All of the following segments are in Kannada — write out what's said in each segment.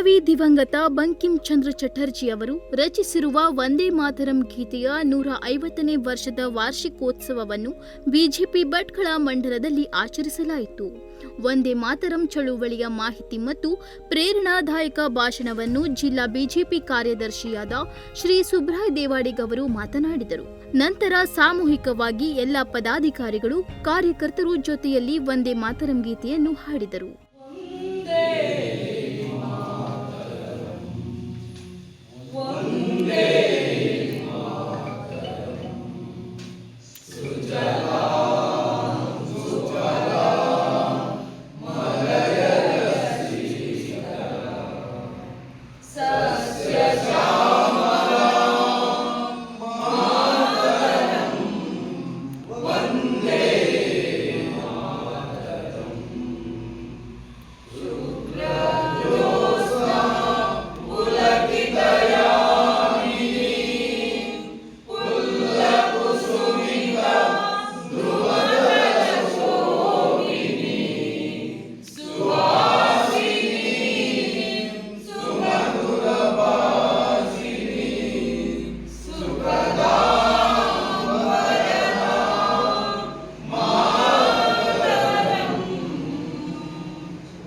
ಕವಿ ದಿವಂಗತ ಬಂಕಿಂ ಚಂದ್ರ ಚಟರ್ಜಿ ಅವರು ರಚಿಸಿರುವ ವಂದೇ ಮಾತರಂ ಗೀತೆಯ ನೂರ ಐವತ್ತನೇ ವರ್ಷದ ವಾರ್ಷಿಕೋತ್ಸವವನ್ನು ಬಿಜೆಪಿ ಭಟ್ಕಳ ಮಂಡಲದಲ್ಲಿ ಆಚರಿಸಲಾಯಿತು. ವಂದೇ ಮಾತರಂ ಚಳುವಳಿಯ ಮಾಹಿತಿ ಮತ್ತು ಪ್ರೇರಣಾದಾಯಕ ಭಾಷಣವನ್ನು ಜಿಲ್ಲಾ ಬಿಜೆಪಿ ಕಾರ್ಯದರ್ಶಿಯಾದ ಶ್ರೀ ಸುಬ್ರಾಯ್ ದೇವಾಡಿಗವರು ಮಾತನಾಡಿದರು. ನಂತರ ಸಾಮೂಹಿಕವಾಗಿ ಎಲ್ಲ ಪದಾಧಿಕಾರಿಗಳು, ಕಾರ್ಯಕರ್ತರು ಜೊತೆಯಲ್ಲಿ ವಂದೇ ಮಾತರಂ ಗೀತೆಯನ್ನು ಹಾಡಿದರು. Suja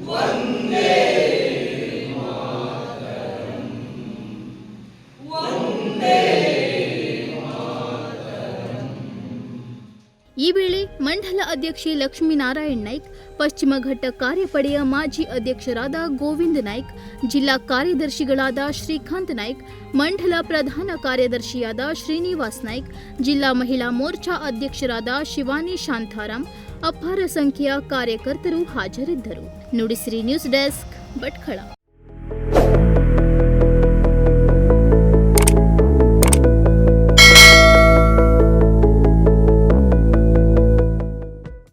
one ಈ ವೇಳೆ ಮಂಡಲ ಅಧ್ಯಕ್ಷೆ ಲಕ್ಷ್ಮೀನಾರಾಯಣ್ ನಾಯ್ಕ್, ಪಶ್ಚಿಮ ಘಟ್ಟ ಕಾರ್ಯಪಡೆಯ ಮಾಜಿ ಅಧ್ಯಕ್ಷರಾದ ಗೋವಿಂದ್ ನಾಯ್ಕ್, ಜಿಲ್ಲಾ ಕಾರ್ಯದರ್ಶಿಗಳಾದ ಶ್ರೀಕಾಂತ್ ನಾಯ್ಕ್, ಮಂಡಲ ಪ್ರಧಾನ ಕಾರ್ಯದರ್ಶಿಯಾದ ಶ್ರೀನಿವಾಸ್ ನಾಯ್ಕ್, ಜಿಲ್ಲಾ ಮಹಿಳಾ ಮೋರ್ಚಾ ಅಧ್ಯಕ್ಷರಾದ ಶಿವಾನಿ ಶಾಂತಾರಾಮ್, ಅಪಾರ ಸಂಖ್ಯೆಯ ಕಾರ್ಯಕರ್ತರು ಹಾಜರಿದ್ದರು. Nudisiri news desk Bhatkal.